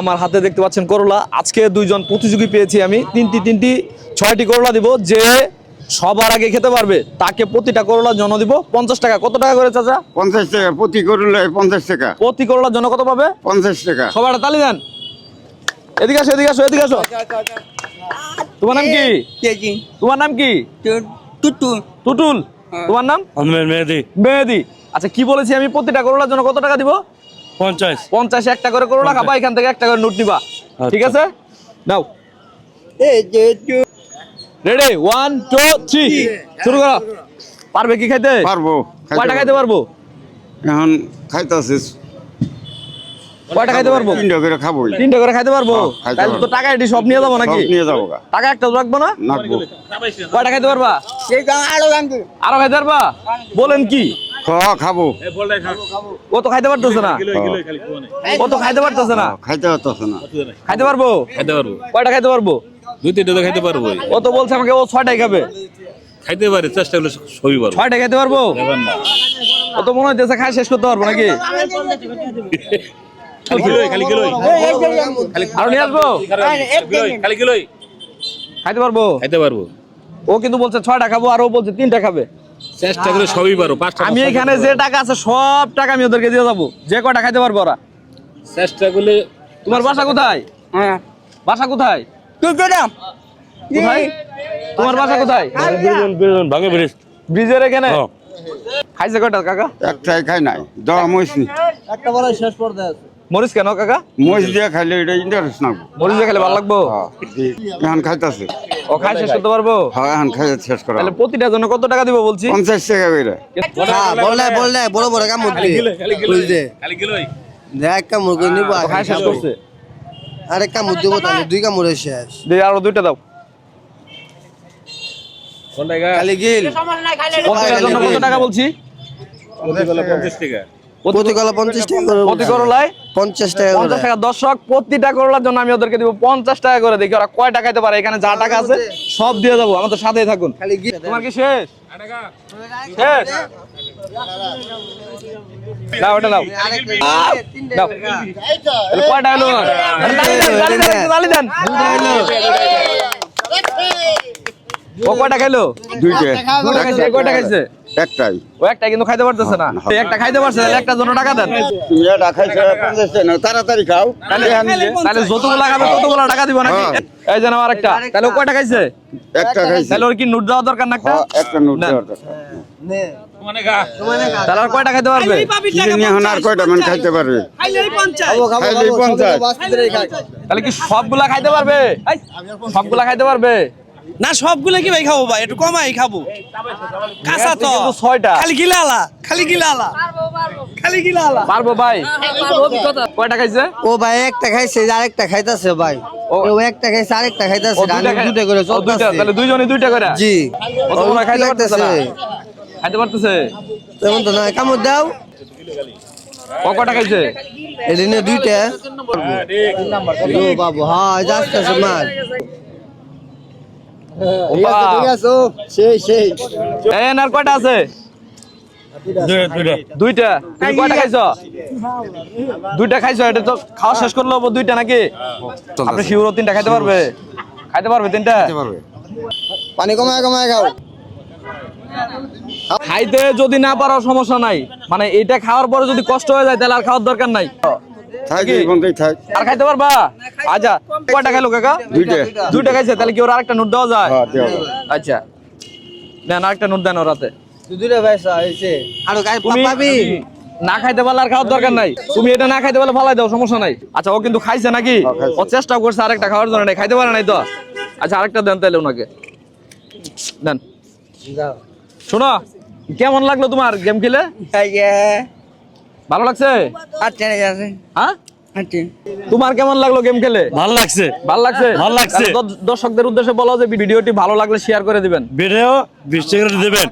আমার হাতে দেখতে পাচ্ছেন করলা। আজকে দুইজন প্রতিযোগী পেয়েছি আমি। তিনটি তিনটি ছয়টি করলা দিব যে সবার আগে খেতে পারবে। তাকে প্রতিটা করলার জন্য দিব পঞ্চাশ টাকা। কত টাকা করে চাচা? পঞ্চাশ টাকা। প্রতি করলে পঞ্চাশ টাকা। প্রতি করলার জন্য কত পাবে? পঞ্চাশ টাকা। সবার তালি দেন। এদিকে আসো এদিকে আসো এদিকে আসো। তোমার নাম কি? তোমার নাম কি? টুটু। টুটুল। তোমার নাম মেহেদি। মেহেদি। আচ্ছা কি বলেছি আমি? প্রতিটা করলার জন্য কত টাকা দিব? পঞ্চাশ। পঞ্চাশ একটা করে খাবা এখান থেকে একটা করে নোট নিবা। ঠিক আছে? নাও। রেডি ওয়ান টু থ্রি শুরু করো। পারবে কি খাইতে? পারব কয়টা খাইতে পারব। এখন খাইতেছে। কয়টা খাইতে পারব? তিনটা করে খাবোই। তিনটা করে খাইতে পারব? হ্যাঁ, তাহলে তো টাকা এটি সব নিয়ে যাব নাকি? নিয়ে যাব টাকা একটা রাখব না? নাকবো কয়টা খাইতে পারবা? আরও খাইতে পারবা? বলেন কি? খাব। ও তো খাইতে পারতেছে না? ও তো খাইতে পারতেছে না। খাইতে পারতেছে না। খাইতে পারব? খাইতে পারব। কয়টা খাইতে পারব? দুই তিনটা তো খাইতে পারব। ও তো বলছে আমাকে ও ছয়টাই খাবে। খাইতে পারে চেষ্টা করলে সবই পারব। ছয়টা খাইতে পারব? এবার না। ও তো মনে হচ্ছে খাই শেষ করতে পারব নাকি? খালি কিলোই খালি কিলোই। আরও নিয়ে আসব? খালি কিলোই। খাইতে পারব? খাইতে পারব। ও কিন্তু বলছে ছয়টা খাব আর ও বলছে তিনটা খাবে। চেষ্টা করে সবই পারব পাঁচটা আমি এখানে যে টাকা আছে সব টাকা আমি ওদেরকে দিয়ে যাব। যে কয়টা খাইতে পারব ওরা? চেষ্টা করলে তোমার বাসা কোথায়? হ্যাঁ। বাসা কোথায়? দাম কোথায়? তোমার বাসা কোথায়? ভাঙে ব্রিজ। ব্রিজের এখানে? হ্যাঁ। খাইছে কয়টা কাকা? একটাই খাই নাই দেওয়া মহিষ নি। মরিচ কেন কাকা? মহিষ দিয়ে খাইলে এটা ইন্টারেস্ট নাকবো মরিচ দিয়ে খেলে ভালো লাগবো? হ্যাঁ, এখন খাইতেছে। ও খাই শেষ করতে পারব? হ্যাঁ এখন খাই শেষ করা। তাহলে প্রতিটার জন্য কত টাকা দিব বলছি? পঞ্চাশ টাকা করে। বললে বললে বড় বড় কাম করতে বুঝলে? খালি কিলোই দেখ কাম করে নিব ও খাই শেষ করছে। আরে কাম দেবো তাহলে দুই কাম শেষ। দে আরও দুইটা দাও। কোন টাকা খালি গিল। কত টাকা বলছি? পঞ্চাশ টাকা। প্রতি কলা পঞ্চাশ টাকা করে প্রতি করলায়? পঞ্চাশ টাকা পঞ্চাশ টাকা। দর্শক প্রতিটা করলার জন্য আমি ওদেরকে দিব পঞ্চাশ টাকা করে দেখি ওরা কয় টাকা দিতে পারে। এখানে যা টাকা আছে সব দিয়ে যাব আমাদের সাথেই থাকুন। তোমার কি শেষ? শেষ? ওটা নাও নাও তালি দেন। ও খাইছে? একটাই। ও একটা কিন্তু খাইতে পারতেছে না। এই একটা খাইতে পারছে তাহলে একটার জন্য টাকা দেন। এটা খাইছো পঞ্চাশ টাকা তাড়াতাড়ি খাও। তাহলে খাবে ততগুলা টাকা দিব নাকি? হ্যাঁ। এই যেন আমার একটা তাহলে ও কয়টা খাইছে? একটা খাইছে। তাহলে ওর কি নোট দেওয়া দরকার না একটা? হ্যাঁ, একটা নোট না। দেওয়ার দরকার। তাহলে আর কয়টা খাইতে পারবে? এখন আর কয়টা মানে খাইতে পারবে? তাহলে কি সবগুলা খাইতে পারবে? সবগুলা খাইতে পারবে? না সবগুলো কি ভাই খাব ভাই? একটু কমাই খাব। কাঁচা তো। ছয়টা। খালি গিলালা খালি গিলালা খালি গিলালা পারব ভাই। কয়টা খাইছে? ও ভাই একটা খাইছে আরেকটা খাইতাছে ভাই। ও- একটা খাইছে আরেকটা খাইতাছে দুইটা করে দুইটা, চলতেছে। তাহলে দুইজনই দুইটা করে? জি। ও তো মনে খাইতে পারতেছে খাইতে পারতেছে? তেমন তো না কামড় দাও। ও কয়টা খাইছে? এদিনে দুইটা। ও বাবু হ্যাঁ যাচ্ছে মার। ও বাবা। সেই সেই। এই আর কয়টা আছে? দুইটা। তুমি কয়টা খাইছো? দুইটা খাইছো এটা তো খাওয়া শেষ করল আবার দুইটা নাকি? আপনি শিউরো তিনটা খাইতে পারবে? খাইতে পারবে তিনটা? পানি কমায় কমায় খাও। খাইতে যদি না পারো সমস্যা নাই। মানে এটা খাওয়ার পরে যদি কষ্ট হয়ে যায় তাহলে আর খাওয়ার দরকার নাই। থাক থাক। আর খাইতে পারবা? আচ্ছা কয়টা খাইলো কাকা দুইটা। দুইটা খাইছে তাহলে কি ওর আরেকটা নোট দেওয়া যায়? হ্যাঁ দেওয়া আচ্ছা। দেন আরেকটা নোট দেন ওরাতে দুইটা পয়সা আর গাই তুমি পাবি? না খাইতে পারলে আর খাওয়ার দরকার নাই। তুমি এটা না খাইতে পারলে ফালাই দাও সমস্যা নাই। আচ্ছা ও কিন্তু খাইছে নাকি? হ্যাঁ, ও চেষ্টা করছে আরেকটা খাওয়ার জন্য নাই খাইতে পারে নাই তো? আচ্ছা আরেকটা দেন তাহলে ওনাকে। দেন। শোনো কেমন লাগল তোমার গেম খেলে? ভালো লাগছে? আচ্ছা আছে হ্যাঁ? আচ্ছা তোমার কেমন লাগল গেম খেলে? ভালো লাগছে। ভালো লাগছে? ভালো লাগছে। দর্শকদের উদ্দেশ্যে বলো যে ভিডিওটি ভালো লাগলে শেয়ার করে দিবেন। ভিডিও দেবেন।